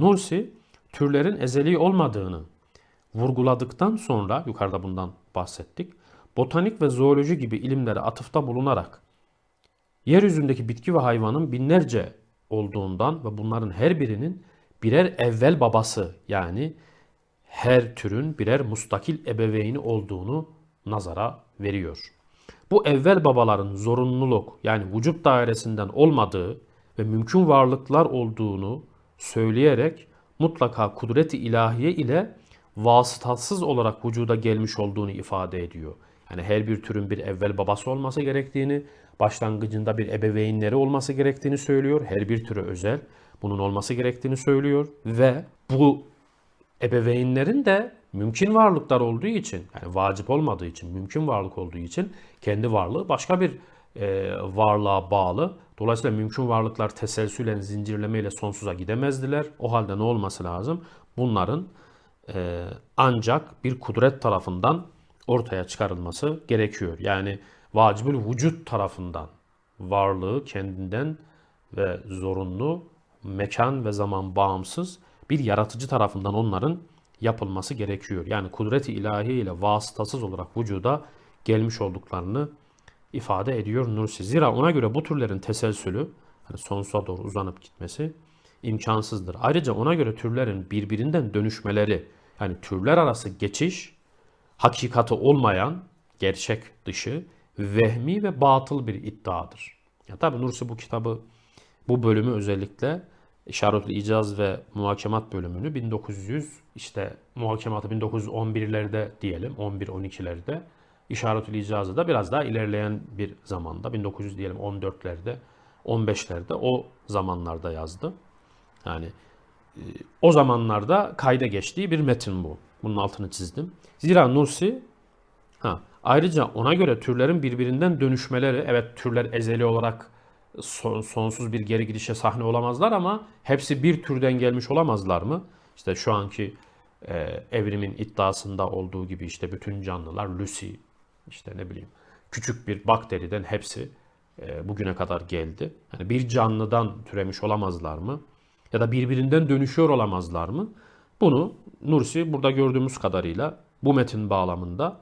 Nursi türlerin ezeli olmadığını vurguladıktan sonra yukarıda bundan bahsettik. Botanik ve zooloji gibi ilimlere atıfta bulunarak yeryüzündeki bitki ve hayvanın binlerce olduğundan ve bunların her birinin birer evvel babası yani her türün birer mustakil ebeveyni olduğunu nazara veriyor. Bu evvel babaların zorunluluk yani vücut dairesinden olmadığı ve mümkün varlıklar olduğunu söyleyerek mutlaka kudreti ilahiye ile vasıtatsız olarak vücuda gelmiş olduğunu ifade ediyor. Yani her bir türün bir evvel babası olması gerektiğini, başlangıcında bir ebeveynleri olması gerektiğini söylüyor. Her bir türü özel bunun olması gerektiğini söylüyor ve bu ebeveynlerin de mümkün varlıklar olduğu için yani vacip olmadığı için mümkün varlık olduğu için kendi varlığı başka bir e, varlığa bağlı. Dolayısıyla mümkün varlıklar teselsülen zincirlemeyle sonsuza gidemezdiler. O halde ne olması lazım? Bunların e, ancak bir kudret tarafından ortaya çıkarılması gerekiyor. Yani vacibül vücut tarafından varlığı kendinden ve zorunlu mekan ve zaman bağımsız bir yaratıcı tarafından onların yapılması gerekiyor. Yani kudret-i ilahi ile vasıtasız olarak vücuda gelmiş olduklarını ifade ediyor Nursi. Zira ona göre bu türlerin teselsülü, hani sonsuza doğru uzanıp gitmesi imkansızdır. Ayrıca ona göre türlerin birbirinden dönüşmeleri, yani türler arası geçiş, hakikati olmayan, gerçek dışı, vehmi ve batıl bir iddiadır. Ya tabi Nursi bu kitabı, bu bölümü özellikle İşaretül İcaz ve Muhakemat bölümünü 1900 işte muhakematı 1911'lerde diyelim 11-12'lerde İşaretül İcazı da biraz daha ilerleyen bir zamanda 1900 diyelim 14'lerde 15'lerde o zamanlarda yazdı. Yani e, o zamanlarda kayda geçtiği bir metin bu. Bunun altını çizdim. Zira Nursi ha, ayrıca ona göre türlerin birbirinden dönüşmeleri evet türler ezeli olarak son, sonsuz bir geri gidişe sahne olamazlar ama hepsi bir türden gelmiş olamazlar mı? İşte şu anki e, evrimin iddiasında olduğu gibi işte bütün canlılar Lucy işte ne bileyim küçük bir bakteriden hepsi e, bugüne kadar geldi. Yani bir canlıdan türemiş olamazlar mı? Ya da birbirinden dönüşüyor olamazlar mı? Bunu Nursi burada gördüğümüz kadarıyla bu metin bağlamında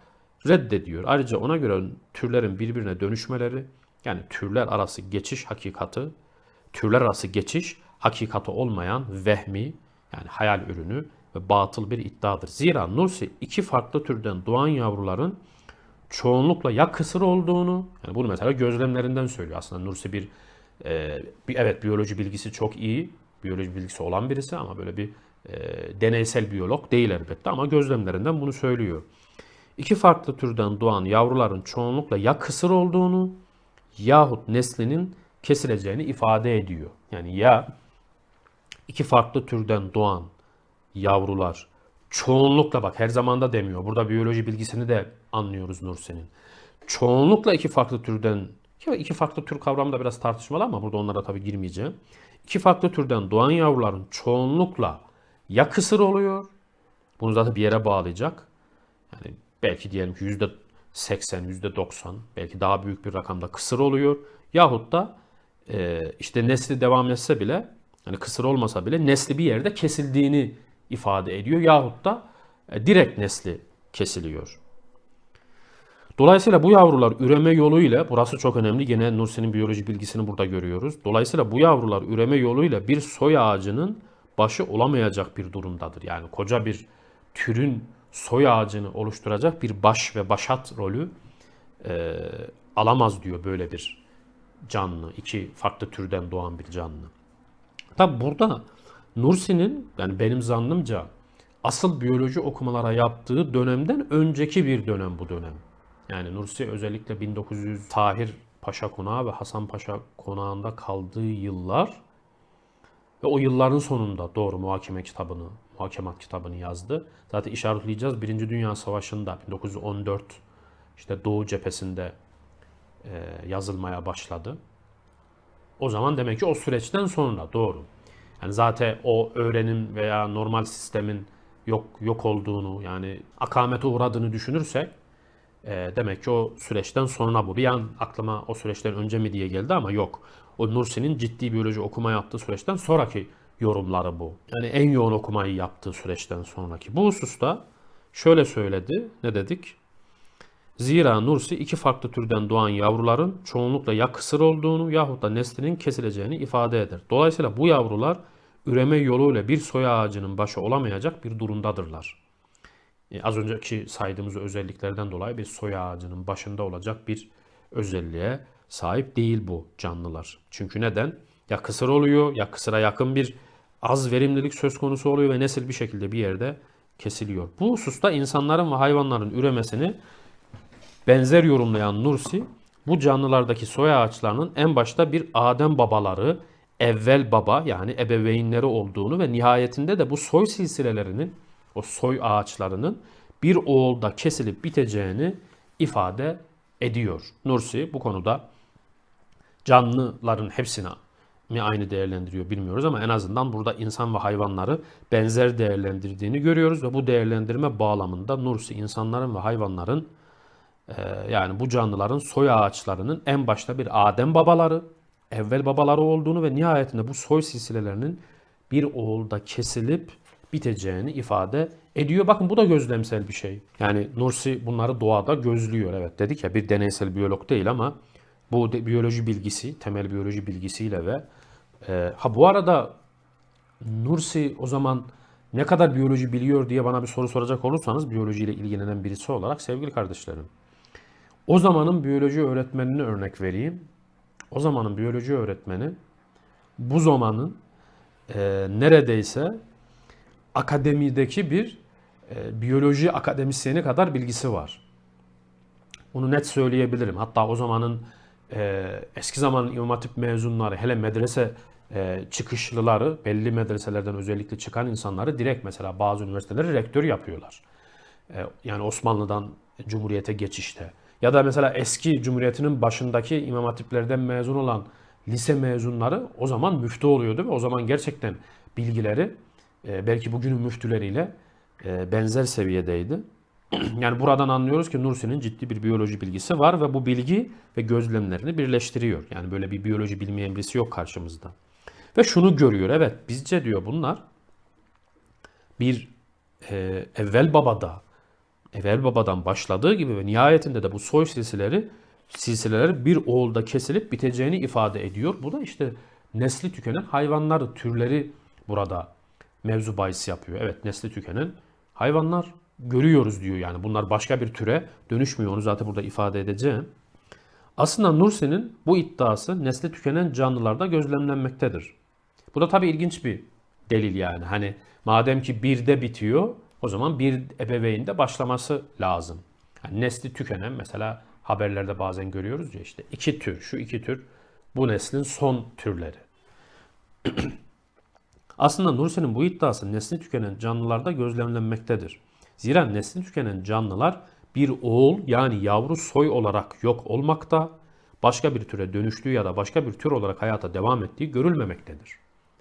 reddediyor. Ayrıca ona göre türlerin birbirine dönüşmeleri yani türler arası geçiş hakikati, türler arası geçiş hakikati olmayan vehmi yani hayal ürünü ve batıl bir iddiadır. Zira Nursi iki farklı türden doğan yavruların çoğunlukla ya kısır olduğunu, yani bunu mesela gözlemlerinden söylüyor aslında Nursi bir, e, bir evet biyoloji bilgisi çok iyi, biyoloji bilgisi olan birisi ama böyle bir e, deneysel biyolog değil elbette ama gözlemlerinden bunu söylüyor. İki farklı türden doğan yavruların çoğunlukla ya kısır olduğunu yahut neslinin kesileceğini ifade ediyor. Yani ya iki farklı türden doğan yavrular çoğunlukla bak her zamanda demiyor. Burada biyoloji bilgisini de anlıyoruz Nursen'in. Çoğunlukla iki farklı türden iki farklı tür kavramı da biraz tartışmalı ama burada onlara tabii girmeyeceğim. İki farklı türden doğan yavruların çoğunlukla ya kısır oluyor. Bunu zaten bir yere bağlayacak. Yani belki diyelim ki yüzde 80, yüzde 90 belki daha büyük bir rakamda kısır oluyor. Yahut da e, işte nesli devam etse bile yani kısır olmasa bile nesli bir yerde kesildiğini ifade ediyor. Yahut da e, direkt nesli kesiliyor. Dolayısıyla bu yavrular üreme yoluyla, burası çok önemli, gene Nursi'nin biyoloji bilgisini burada görüyoruz. Dolayısıyla bu yavrular üreme yoluyla bir soy ağacının başı olamayacak bir durumdadır. Yani koca bir türün soy ağacını oluşturacak bir baş ve başat rolü e, alamaz diyor böyle bir canlı. iki farklı türden doğan bir canlı. Tabi burada Nursi'nin yani benim zannımca asıl biyoloji okumalara yaptığı dönemden önceki bir dönem bu dönem. Yani Nursi özellikle 1900 Tahir Paşa Konağı ve Hasan Paşa Konağı'nda kaldığı yıllar ve o yılların sonunda doğru muhakeme kitabını, muhakemat kitabını yazdı. Zaten işaretleyeceğiz. Birinci Dünya Savaşı'nda 1914 işte Doğu cephesinde e, yazılmaya başladı. O zaman demek ki o süreçten sonra doğru. Yani zaten o öğrenim veya normal sistemin yok yok olduğunu yani akamete uğradığını düşünürsek e, demek ki o süreçten sonra bu. Bir an aklıma o süreçten önce mi diye geldi ama yok. O Nursi'nin ciddi biyoloji okuma yaptığı süreçten sonraki yorumları bu. Yani en yoğun okumayı yaptığı süreçten sonraki. Bu hususta şöyle söyledi. Ne dedik? Zira Nursi iki farklı türden doğan yavruların çoğunlukla ya kısır olduğunu yahut da neslinin kesileceğini ifade eder. Dolayısıyla bu yavrular üreme yoluyla bir soy ağacının başı olamayacak bir durumdadırlar. E, az önceki saydığımız özelliklerden dolayı bir soy ağacının başında olacak bir özelliğe sahip değil bu canlılar. Çünkü neden? Ya kısır oluyor ya kısıra yakın bir az verimlilik söz konusu oluyor ve nesil bir şekilde bir yerde kesiliyor. Bu hususta insanların ve hayvanların üremesini benzer yorumlayan Nursi, bu canlılardaki soy ağaçlarının en başta bir Adem babaları, evvel baba yani ebeveynleri olduğunu ve nihayetinde de bu soy silsilelerinin, o soy ağaçlarının bir oğulda kesilip biteceğini ifade ediyor. Nursi bu konuda canlıların hepsine mi aynı değerlendiriyor bilmiyoruz ama en azından burada insan ve hayvanları benzer değerlendirdiğini görüyoruz ve bu değerlendirme bağlamında Nursi insanların ve hayvanların yani bu canlıların soy ağaçlarının en başta bir Adem babaları, evvel babaları olduğunu ve nihayetinde bu soy silsilelerinin bir oğulda kesilip biteceğini ifade ediyor. Bakın bu da gözlemsel bir şey. Yani Nursi bunları doğada gözlüyor. Evet dedik ya bir deneysel biyolog değil ama bu de, biyoloji bilgisi, temel biyoloji bilgisiyle ve e, ha bu arada Nursi o zaman ne kadar biyoloji biliyor diye bana bir soru soracak olursanız biyolojiyle ilgilenen birisi olarak sevgili kardeşlerim. O zamanın biyoloji öğretmenini örnek vereyim. O zamanın biyoloji öğretmeni bu zamanın e, neredeyse akademideki bir e, biyoloji akademisyeni kadar bilgisi var. Bunu net söyleyebilirim. Hatta o zamanın e, eski zamanın İmam Hatip mezunları, hele medrese e, çıkışlıları, belli medreselerden özellikle çıkan insanları direkt mesela bazı üniversiteleri rektör yapıyorlar. E, yani Osmanlı'dan Cumhuriyete geçişte. Ya da mesela eski Cumhuriyet'in başındaki İmam Hatiplerden mezun olan lise mezunları o zaman müftü oluyordu ve o zaman gerçekten bilgileri e, belki bugünün müftüleriyle e, benzer seviyedeydi. yani buradan anlıyoruz ki Nursi'nin ciddi bir biyoloji bilgisi var ve bu bilgi ve gözlemlerini birleştiriyor. Yani böyle bir biyoloji bilmeyen birisi yok karşımızda. Ve şunu görüyor. Evet bizce diyor bunlar bir e, evvel babada evvel babadan başladığı gibi ve nihayetinde de bu soy silsileri silsileler bir oğulda kesilip biteceğini ifade ediyor. Bu da işte nesli tükenen hayvanlar türleri burada mevzu bahis yapıyor. Evet nesli tükenen hayvanlar görüyoruz diyor yani. Bunlar başka bir türe dönüşmüyor. Onu zaten burada ifade edeceğim. Aslında Nursi'nin bu iddiası nesli tükenen canlılarda gözlemlenmektedir. Bu da tabii ilginç bir delil yani. Hani madem ki birde bitiyor o zaman bir ebeveynde başlaması lazım. Yani nesli tükenen mesela haberlerde bazen görüyoruz ya işte iki tür, şu iki tür bu neslin son türleri. Aslında Nursi'nin bu iddiası nesli tükenen canlılarda gözlemlenmektedir. Zira nesli tükenen canlılar bir oğul yani yavru soy olarak yok olmakta, başka bir türe dönüştüğü ya da başka bir tür olarak hayata devam ettiği görülmemektedir.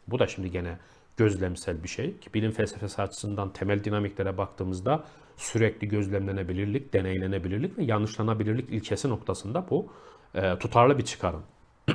Bu da şimdi gene gözlemsel bir şey. Ki bilim felsefesi açısından temel dinamiklere baktığımızda sürekli gözlemlenebilirlik, deneylenebilirlik ve yanlışlanabilirlik ilkesi noktasında bu e, tutarlı bir çıkarım.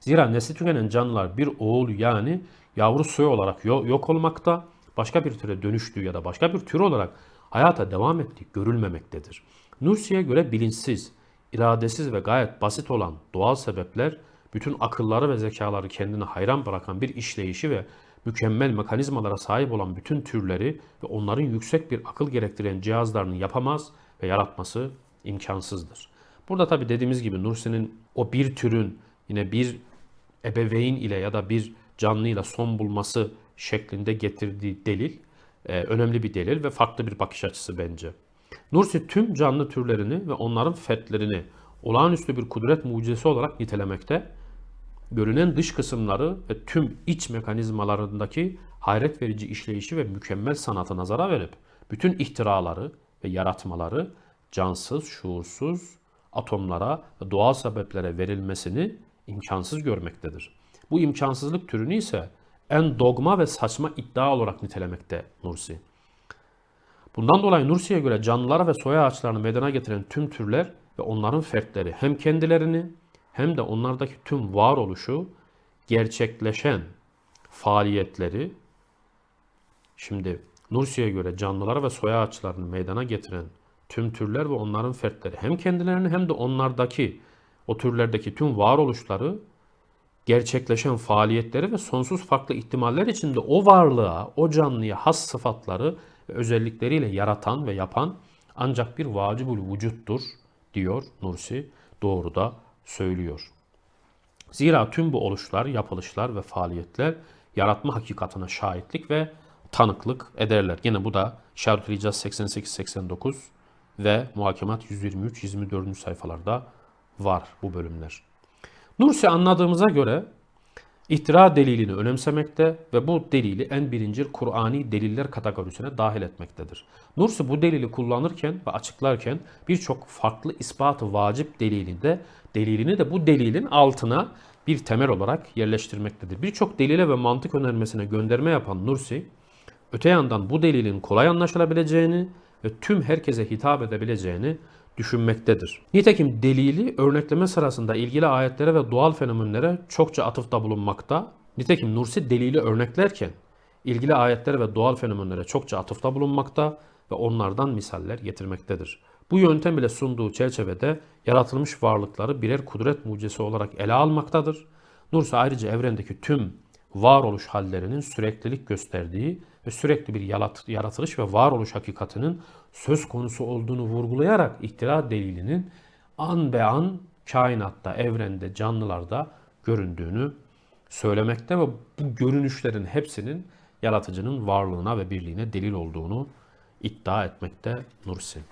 Zira nesli tükenen canlılar bir oğul yani yavru soy olarak yok olmakta, başka bir türe dönüştüğü ya da başka bir tür olarak hayata devam ettiği görülmemektedir. Nursi'ye göre bilinçsiz, iradesiz ve gayet basit olan doğal sebepler bütün akılları ve zekaları kendine hayran bırakan bir işleyişi ve mükemmel mekanizmalara sahip olan bütün türleri ve onların yüksek bir akıl gerektiren cihazlarını yapamaz ve yaratması imkansızdır. Burada tabi dediğimiz gibi Nursi'nin o bir türün yine bir ebeveyn ile ya da bir canlıyla son bulması şeklinde getirdiği delil e, önemli bir delil ve farklı bir bakış açısı bence. Nursi tüm canlı türlerini ve onların fertlerini olağanüstü bir kudret mucizesi olarak nitelemekte görünen dış kısımları ve tüm iç mekanizmalarındaki hayret verici işleyişi ve mükemmel sanatı nazara verip bütün ihtiraları ve yaratmaları cansız, şuursuz atomlara ve doğal sebeplere verilmesini imkansız görmektedir. Bu imkansızlık türünü ise en dogma ve saçma iddia olarak nitelemekte Nursi. Bundan dolayı Nursi'ye göre canlılara ve soya ağaçlarını meydana getiren tüm türler ve onların fertleri hem kendilerini hem de onlardaki tüm varoluşu gerçekleşen faaliyetleri Şimdi Nursi'ye göre canlılar ve soy ağaçlarını meydana getiren tüm türler ve onların fertleri hem kendilerini hem de onlardaki o türlerdeki tüm varoluşları gerçekleşen faaliyetleri ve sonsuz farklı ihtimaller içinde o varlığa, o canlıya has sıfatları ve özellikleriyle yaratan ve yapan ancak bir vacibul vücuttur diyor Nursi. Doğru da söylüyor. Zira tüm bu oluşlar, yapılışlar ve faaliyetler yaratma hakikatine şahitlik ve tanıklık ederler. Yine bu da Şerhül İcaz 88-89 ve Muhakemat 123-24. sayfalarda var bu bölümler. Nursi anladığımıza göre ihtira delilini önemsemekte ve bu delili en birincil Kur'ani deliller kategorisine dahil etmektedir. Nursi bu delili kullanırken ve açıklarken birçok farklı ispatı vacip delilini de delilini de bu delilin altına bir temel olarak yerleştirmektedir. Birçok delile ve mantık önermesine gönderme yapan Nursi, öte yandan bu delilin kolay anlaşılabileceğini ve tüm herkese hitap edebileceğini düşünmektedir. Nitekim delili örnekleme sırasında ilgili ayetlere ve doğal fenomenlere çokça atıfta bulunmakta. Nitekim Nursi delili örneklerken ilgili ayetlere ve doğal fenomenlere çokça atıfta bulunmakta ve onlardan misaller getirmektedir. Bu yöntem ile sunduğu çerçevede yaratılmış varlıkları birer kudret mucizesi olarak ele almaktadır. Nursi ayrıca evrendeki tüm varoluş hallerinin süreklilik gösterdiği ve sürekli bir yarat- yaratılış ve varoluş hakikatinin söz konusu olduğunu vurgulayarak ihtira delilinin an be an kainatta, evrende, canlılarda göründüğünü söylemekte ve bu görünüşlerin hepsinin yaratıcının varlığına ve birliğine delil olduğunu iddia etmekte Nursi.